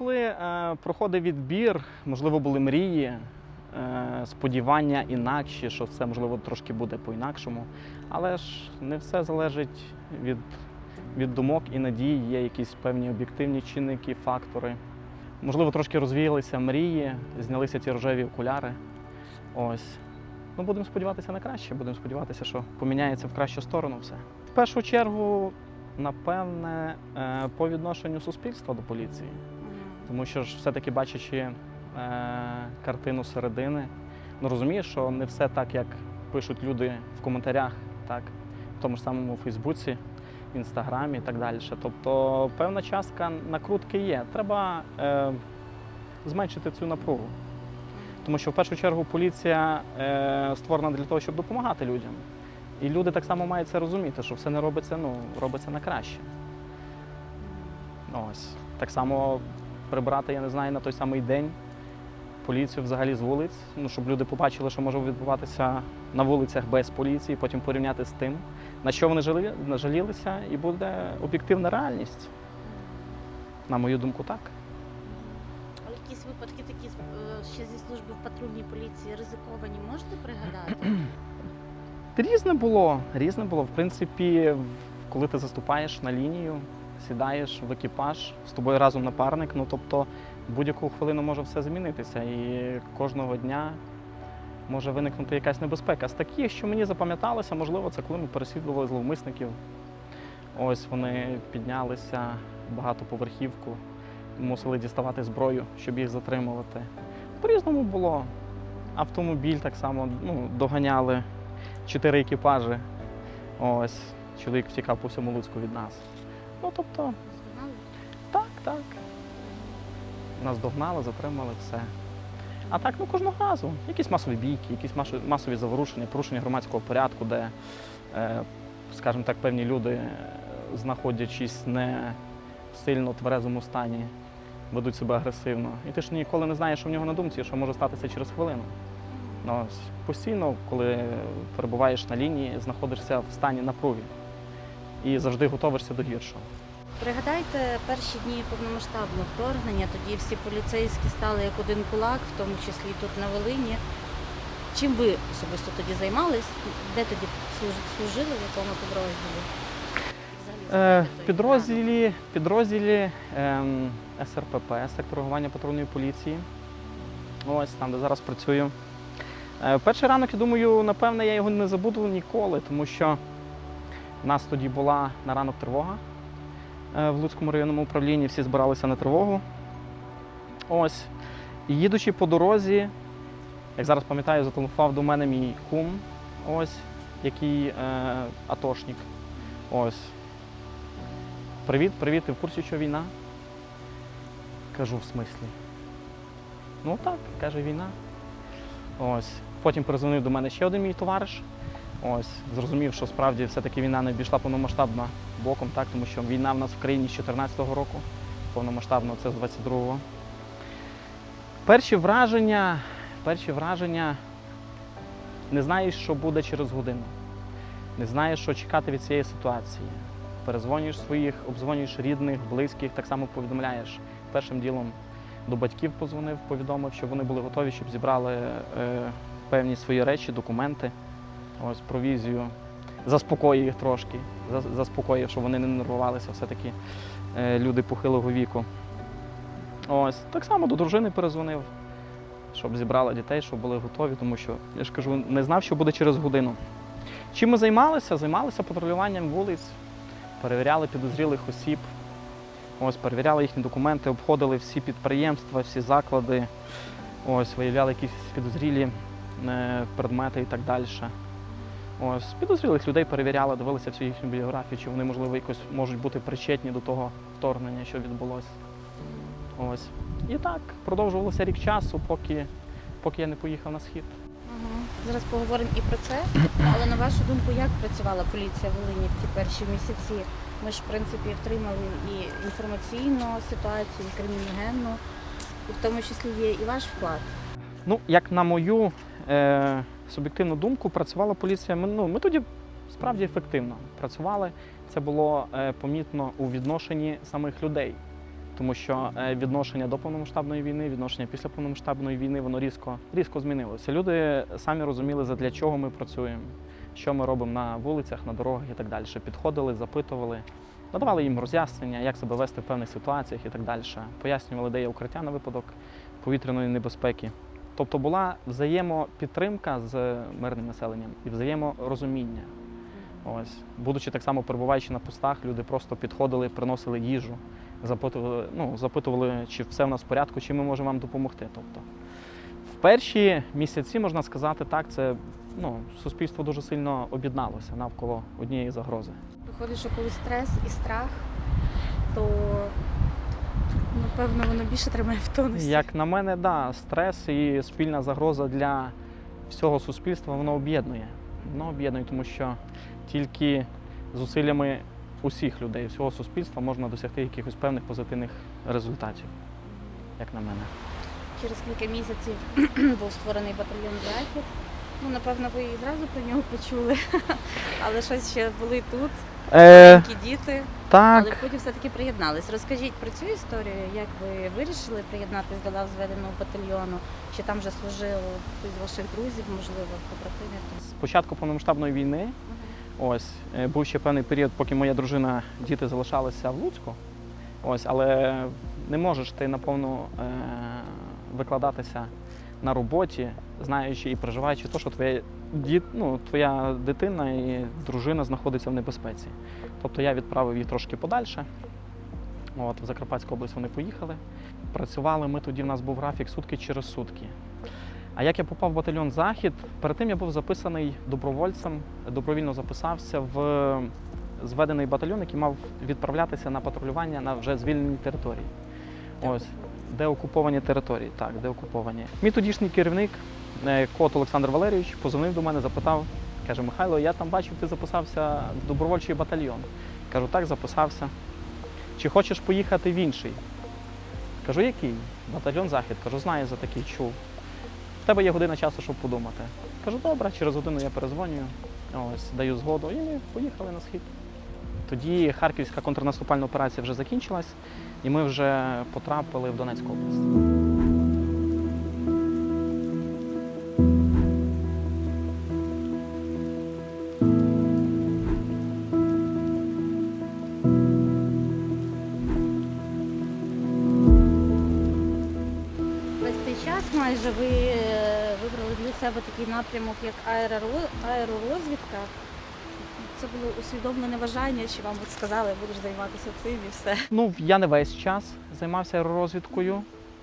коли е, проходить відбір, можливо, були мрії, е, сподівання інакші, що все можливо трошки буде по-інакшому. Але ж не все залежить від, від думок і надій, є якісь певні об'єктивні чинники, фактори. Можливо, трошки розвіялися мрії, знялися ті рожеві окуляри. Ось. Ну, будемо сподіватися на краще, будемо сподіватися, що поміняється в кращу сторону все. В першу чергу, напевне, е, по відношенню суспільства до поліції. Тому що ж все-таки бачачи е, картину середини, ну розумієш, що не все так, як пишуть люди в коментарях, так, в тому ж самому Фейсбуці, в Інстаграмі і так далі. Тобто певна частка накрутки є. Треба е, зменшити цю напругу. Тому що в першу чергу поліція е, створена для того, щоб допомагати людям. І люди так само мають це розуміти, що все не робиться, ну, робиться на краще. Ось. Так само прибрати, я не знаю, на той самий день поліцію взагалі з вулиць, ну, щоб люди побачили, що може відбуватися на вулицях без поліції, потім порівняти з тим, на що вони жалі, нажалілися, і буде об'єктивна реальність. На мою думку, так. А якісь випадки такі е, ще зі служби в патрульній поліції ризиковані, можете пригадати? Різне було. Різне було. В принципі, коли ти заступаєш на лінію, сідаєш в екіпаж, з тобою разом напарник, ну тобто будь-яку хвилину може все змінитися. І кожного дня може виникнути якась небезпека. З таких, що мені запам'яталося, можливо, це коли ми переслідували зловмисників. Ось вони піднялися багатоповерхівку, мусили діставати зброю, щоб їх затримувати. По-різному було. Автомобіль так само ну, доганяли чотири екіпажі. Ось, чоловік втікав по всьому Луцьку від нас. Ну, тобто, так, так. Нас догнали, затримали все. А так, ну кожного разу. Якісь масові бійки, якісь масові заворушення, порушення громадського порядку, де, е, скажімо так, певні люди, е, знаходячись не в сильно тверезому стані, ведуть себе агресивно. І ти ж ніколи не знаєш, що в нього на думці, що може статися через хвилину. Ну, постійно, коли перебуваєш на лінії, знаходишся в стані напруги і завжди готовишся до гіршого. Пригадайте перші дні повномасштабного вторгнення, тоді всі поліцейські стали як один кулак, в тому числі тут на Волині. Чим ви особисто тоді займались? Де тоді служили, в якому підрозділі? Е, в підрозділі, підрозділі ем, СРПП, сектор реагування патрульної поліції. Ось там, де зараз працюю. Е, перший ранок, я думаю, напевне, я його не забуду ніколи, тому що в нас тоді була на ранок тривога е, в Луцькому районному управлінні, всі збиралися на тривогу. Ось. І їдучи по дорозі, як зараз пам'ятаю, зателефонував до мене мій кум, ось, який е, атошник. Ось. Привіт, привіт, ти в курсі, що війна? Кажу, в смислі. Ну так, каже, війна. Ось. Потім перезвонив до мене ще один мій товариш. Ось, зрозумів, що справді все-таки війна не обійшла повномасштабно боком, так, тому що війна в нас в країні з 14-го року, повномасштабно це з 22-го. Перші враження, перші враження не знаєш, що буде через годину. Не знаєш, що чекати від цієї ситуації перезвонюєш своїх, обдзвонюєш рідних, близьких, так само повідомляєш. Першим ділом до батьків позвонив, повідомив, щоб вони були готові, щоб зібрали е, певні свої речі, документи, ось провізію. Заспокоїв їх трошки, заспокоїв, щоб вони не нервувалися, все-таки е, люди похилого віку. Ось, так само до дружини перезвонив, щоб зібрала дітей, щоб були готові, тому що я ж кажу, не знав, що буде через годину. Чим ми займалися? Займалися патрулюванням вулиць, перевіряли підозрілих осіб, ось, перевіряли їхні документи, обходили всі підприємства, всі заклади, ось, виявляли якісь підозрілі е, предмети і так далі. Ось, підозрілих людей перевіряли, дивилися всю їхню біографію, чи вони, можливо, якось можуть бути причетні до того вторгнення, що відбулося. Ось. І так, продовжувалося рік часу, поки, поки я не поїхав на схід. Ага. Зараз поговоримо і про це. Але на вашу думку, як працювала поліція в Волині в ті перші місяці? Ми ж, в принципі, втримали і інформаційну ситуацію, і криміногенну, і в тому числі є і ваш вклад. Ну, як на мою е, суб'єктивну думку, працювала поліція. Ми, ну, ми тоді справді ефективно працювали. Це було е, помітно у відношенні самих людей. тому що е, відношення до повномасштабної війни, відношення після повномасштабної війни, воно різко, різко змінилося. Люди самі розуміли, задля чого ми працюємо, що ми робимо на вулицях, на дорогах і так далі. Підходили, запитували, надавали їм роз'яснення, як себе вести в певних ситуаціях і так далі. Пояснювали, де є укриття на випадок повітряної небезпеки. Тобто була взаємопідтримка з мирним населенням і взаєморозуміння. Ось, будучи так само перебуваючи на постах, люди просто підходили, приносили їжу, запитували, ну, запитували, чи все в нас в порядку, чи ми можемо вам допомогти. Тобто, в перші місяці, можна сказати, так, це ну, суспільство дуже сильно об'єдналося навколо однієї загрози. Виходить, що коли стрес і страх, то напевно воно більше тримає в тонусі. Як на мене, да, стрес і спільна загроза для всього суспільства воно об'єднує. Воно об'єднує, тому що тільки зусиллями усіх людей, всього суспільства можна досягти якихось певних позитивних результатів, як на мене. Через кілька місяців був створений батальйон захід. Ну, напевно, ви і зразу про нього почули, але щось ще були тут, Е, маленькі діти, так, але потім все-таки приєднались. Розкажіть про цю історію, як ви вирішили приєднатись до лав зведеного батальйону, чи там вже служив хтось з ваших друзів, можливо, побратимів? з початку повномасштабної війни, ось е, був ще певний період, поки моя дружина, діти залишалися в Луцьку. Ось, але не можеш ти наповну е, викладатися на роботі, знаючи і переживаючи те, що твоя, діт, ну, твоя дитина і дружина знаходиться в небезпеці. Тобто я відправив її трошки подальше. От, в Закарпатську область вони поїхали. Працювали ми тоді, в нас був графік сутки через сутки. А як я попав в батальйон Захід, перед тим я був записаний добровольцем, добровільно записався в зведений батальйон, який мав відправлятися на патрулювання на вже звільнені території. Ось, де окуповані території, так, де окуповані. Мій тодішній керівник, кот Олександр Валерійович, позвонив до мене, запитав, каже, Михайло, я там бачив, ти записався в добровольчий батальйон. Кажу, так, записався. Чи хочеш поїхати в інший? Кажу, який? Батальйон Захід. Кажу, знаю за такий чув. В тебе є година часу, щоб подумати. Кажу, добре, через годину я перезвонюю, ось, даю згоду, і ми поїхали на схід. Тоді харківська контрнаступальна операція вже закінчилась, і ми вже потрапили в Донецьку область. Вибрали такий напрямок, як аеророзвідка. Це було усвідомлене бажання, чи вам от сказали, будеш займатися цим і все. Ну, я не весь час займався аеророзвідкою.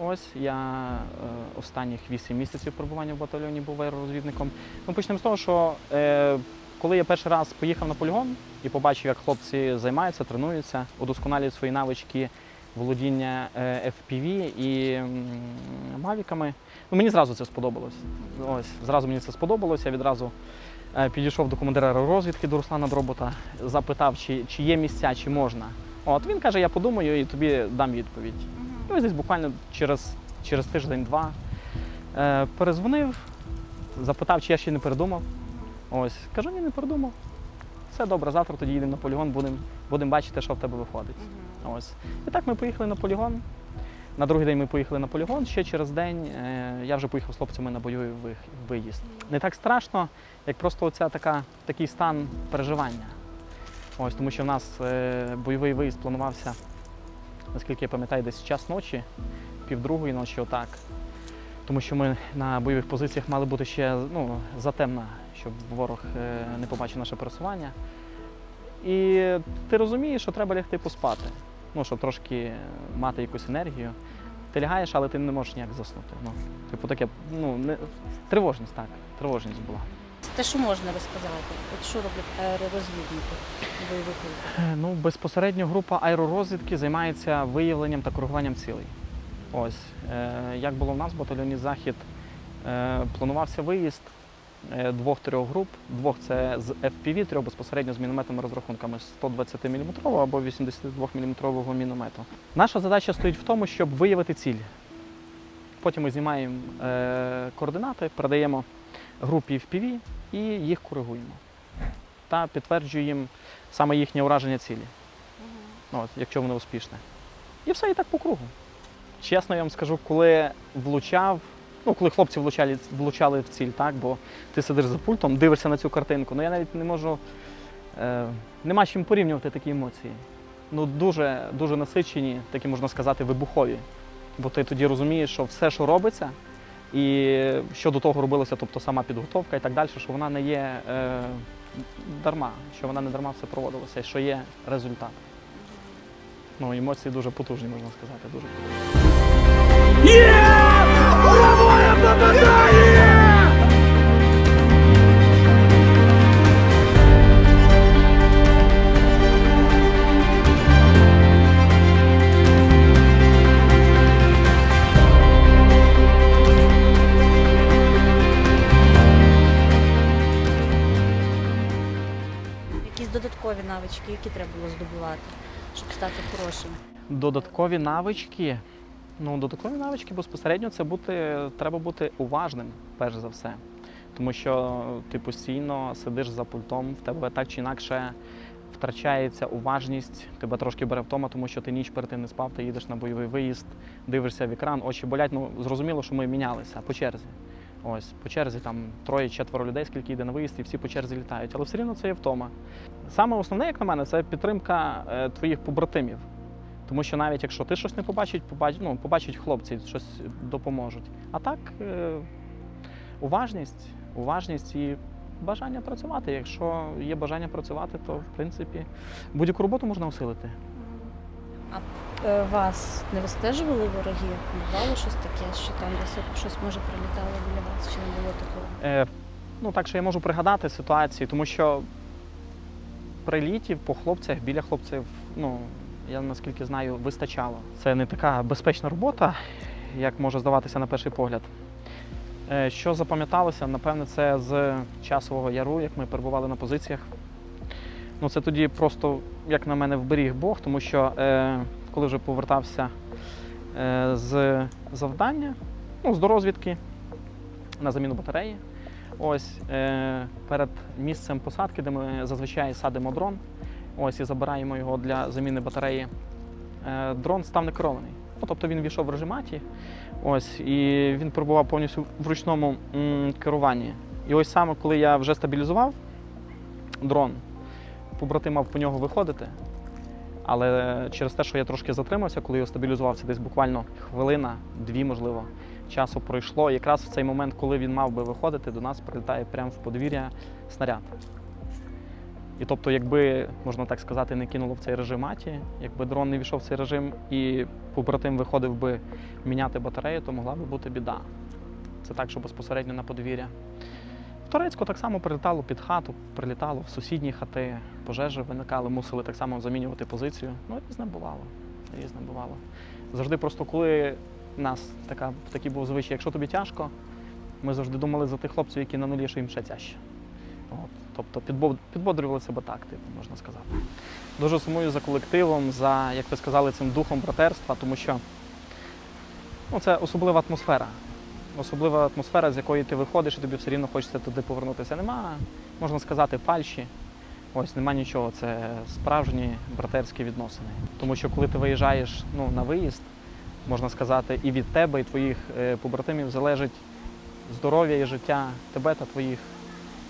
Ось я е, останніх 8 місяців перебування в батальйоні був аеророзвідником. Ну, почнемо з того, що е, коли я перший раз поїхав на полігон і побачив, як хлопці займаються, тренуються, удосконалюють свої навички володіння е, FPV і мавіками, ну, мені зразу це сподобалось. Ось, зразу мені це сподобалось, я відразу е, підійшов до командира аеророзвідки до Руслана Дробота, запитав, чи, чи є місця, чи можна. От він каже, я подумаю і тобі дам відповідь. І десь буквально через, через тиждень-два е, перезвонив, запитав, чи я ще не передумав. Ось, кажу, ні, не передумав. Все добре, завтра тоді їдемо на полігон, будемо будем бачити, що в тебе виходить. Ось. І так ми поїхали на полігон. На другий день ми поїхали на полігон. Ще через день е, я вже поїхав з хлопцями на бойовий виїзд. Не так страшно, як просто оця така, такий стан переживання. Ось, тому що в нас е, бойовий виїзд планувався, наскільки я пам'ятаю, десь час ночі, півдругої ночі, отак. Тому що ми на бойових позиціях мали бути ще ну, затемна, щоб ворог е, не побачив наше пересування. І ти розумієш, що треба лягти поспати, ну, щоб трошки мати якусь енергію. Ти лягаєш, але ти не можеш ніяк заснути. Ну, типу таке, ну, не... тривожність, так, тривожність була. Те, що можна розказати, от що роблять аеророзвідники бойових випадків? Е, Ну, безпосередньо група аеророзвідки займається виявленням та коригуванням цілей. Ось, е, як було в нас в батальйоні Захід, е, планувався виїзд двох-трьох груп. Двох це з FPV, трьох безпосередньо з мінометними розрахунками 120 мм або 82 мм міномету. Наша задача стоїть в тому, щоб виявити ціль. Потім ми знімаємо е, координати, передаємо групі FPV і їх коригуємо. Та підтверджуємо саме їхнє ураження цілі, от, якщо воно успішне. І все і так по кругу. Чесно, я вам скажу, коли влучав, ну коли хлопці влучали, влучали в ціль, так, бо ти сидиш за пультом, дивишся на цю картинку. Ну я навіть не можу. Е, нема з чим порівнювати такі емоції. Ну дуже, дуже насичені, такі можна сказати, вибухові. Бо ти тоді розумієш, що все, що робиться, і що до того робилося, тобто сама підготовка і так далі, що вона не є е, дарма, що вона не дарма все проводилося, що є результат. Ну, емоції дуже потужні, можна сказати. Дуже потужні. Навички, треба було здобувати, щоб стати хорошим. Додаткові навички. Ну, додаткові навички безпосередньо це бути, треба бути уважним, перш за все. Тому що ти постійно сидиш за пультом, в тебе так чи інакше втрачається уважність, тебе трошки бере втома, тому що ти ніч перед тим не спав, ти їдеш на бойовий виїзд, дивишся в екран, очі болять. Ну, зрозуміло, що ми мінялися по черзі. Ось, по черзі там троє-четверо людей, скільки йде на виїзд, і всі по черзі літають. Але все рівно це є втома. Саме основне, як на мене, це підтримка е, твоїх побратимів. Тому що навіть якщо ти щось не побачить, побач, ну, побачать хлопці, щось допоможуть. А так, е, уважність, уважність і бажання працювати. Якщо є бажання працювати, то в принципі будь-яку роботу можна усилити. Е, вас не вистежували вороги? Бувало щось таке, що там десь щось може прилітало біля вас, чи не було такого? Е, ну так що я можу пригадати ситуації, тому що прилітів по хлопцях біля хлопців, ну я наскільки знаю, вистачало. Це не така безпечна робота, як може здаватися на перший погляд. Е, що запам'яталося, напевне, це з часового яру, як ми перебували на позиціях. Ну, це тоді просто, як на мене, вберіг Бог, тому що е, коли вже повертався е, з завдання, ну, з дорозвідки на заміну батареї. Ось е, перед місцем посадки, де ми зазвичай садимо дрон, ось і забираємо його для заміни батареї. Е, дрон став не керований. Ну, тобто він війшов в режиматі, ось, і він перебував повністю в ручному керуванні. І ось саме коли я вже стабілізував дрон, побратим мав по нього виходити. Але через те, що я трошки затримався, коли його стабілізував, це десь буквально хвилина, дві, можливо, часу пройшло. Якраз в цей момент, коли він мав би виходити, до нас прилітає прямо в подвір'я снаряд. І тобто, якби, можна так сказати, не кинуло в цей режим маті, якби дрон не війшов в цей режим і побратим виходив би міняти батарею, то могла би бути біда. Це так, що безпосередньо на подвір'я. В Турецьку так само прилітало під хату, прилітало в сусідні хати, пожежі виникали, мусили так само замінювати позицію. Ну, різне бувало. Різне бувало. Завжди просто коли нас така, такий був звичай, якщо тобі тяжко, ми завжди думали за тих хлопців, які на нулі, що їм ще тяжче. От. Тобто підбо- підбодрювали себе так, типу, можна сказати. Дуже сумую за колективом, за, як ви сказали, цим духом братерства, тому що ну, це особлива атмосфера. Особлива атмосфера, з якої ти виходиш, і тобі все рівно хочеться туди повернутися. Нема, можна сказати, фальші. Ось нема нічого. Це справжні братерські відносини. Тому що коли ти виїжджаєш ну, на виїзд, можна сказати, і від тебе, і твоїх е, побратимів залежить здоров'я і життя тебе та твоїх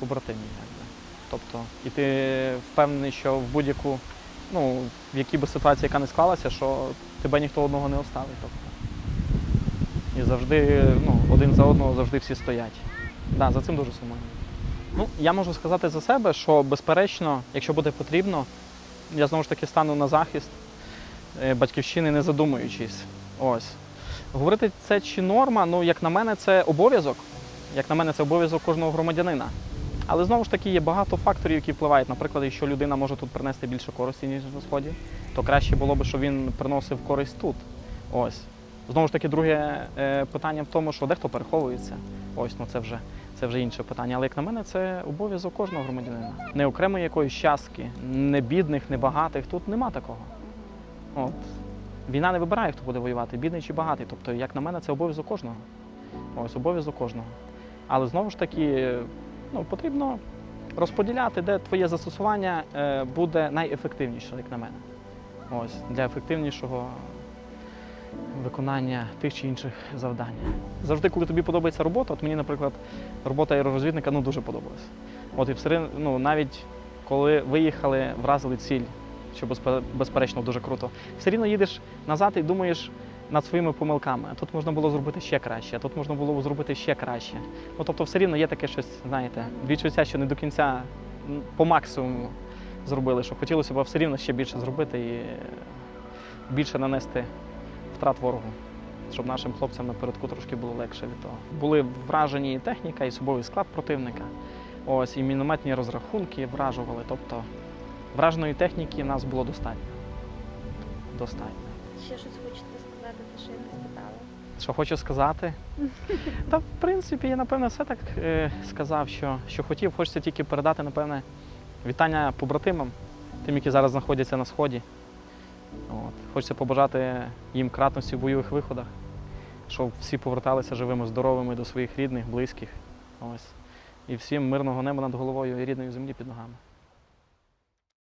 побратимів. Якби. Тобто, і ти впевнений, що в будь-яку, ну, в якій би ситуації, яка не склалася, що тебе ніхто одного не оставить. Тобто. І завжди, ну, один за одного завжди всі стоять. Да, за цим дуже сумую. Ну, я можу сказати за себе, що безперечно, якщо буде потрібно, я знову ж таки стану на захист е, батьківщини, не задумуючись. Ось. Говорити це чи норма, ну, як на мене, це обов'язок. Як на мене, це обов'язок кожного громадянина. Але знову ж таки є багато факторів, які впливають. Наприклад, якщо людина може тут принести більше користі, ніж на сході, то краще було б, щоб він приносив користь тут. Ось. Знову ж таки, друге е, питання в тому, що дехто переховується. Ось, ну це вже, це вже інше питання. Але як на мене, це обов'язок кожного громадянина. Не окремої якоїсь частки, не бідних, не багатих. Тут нема такого. От. Війна не вибирає, хто буде воювати, бідний чи багатий. Тобто, як на мене, це обов'язок кожного. Ось, обов'язок кожного. Але знову ж таки, ну, потрібно розподіляти, де твоє застосування е, буде найефективніше, як на мене. Ось, для ефективнішого виконання тих чи інших завдань. Завжди, коли тобі подобається робота, от мені, наприклад, робота аеророзвідника ну, дуже подобалась. От і все ну, навіть коли виїхали, вразили ціль, що безперечно дуже круто, все рівно їдеш назад і думаєш над своїми помилками. Тут можна було зробити ще краще, тут можна було зробити ще краще. Ну, тобто, все рівно є таке щось, знаєте, відчуття, що не до кінця по максимуму зробили, що хотілося б все рівно ще більше зробити і більше нанести втрат ворогу, щоб нашим хлопцям напередку трошки було легше від того. Були вражені і техніка, і особовий склад противника. Ось і мінометні розрахунки вражували. Тобто враженої техніки в нас було достатньо. Достатньо. Ще щось хочете сказати, те, що я не спитала. Що хочу сказати? Та в принципі, я напевне все так е, сказав, що, що хотів. Хочеться тільки передати, напевне, вітання побратимам, тим, які зараз знаходяться на сході. От. Хочеться побажати їм кратності в бойових виходах, щоб всі поверталися живими, здоровими до своїх рідних, близьких. Ось. І всім мирного неба над головою і рідної землі під ногами.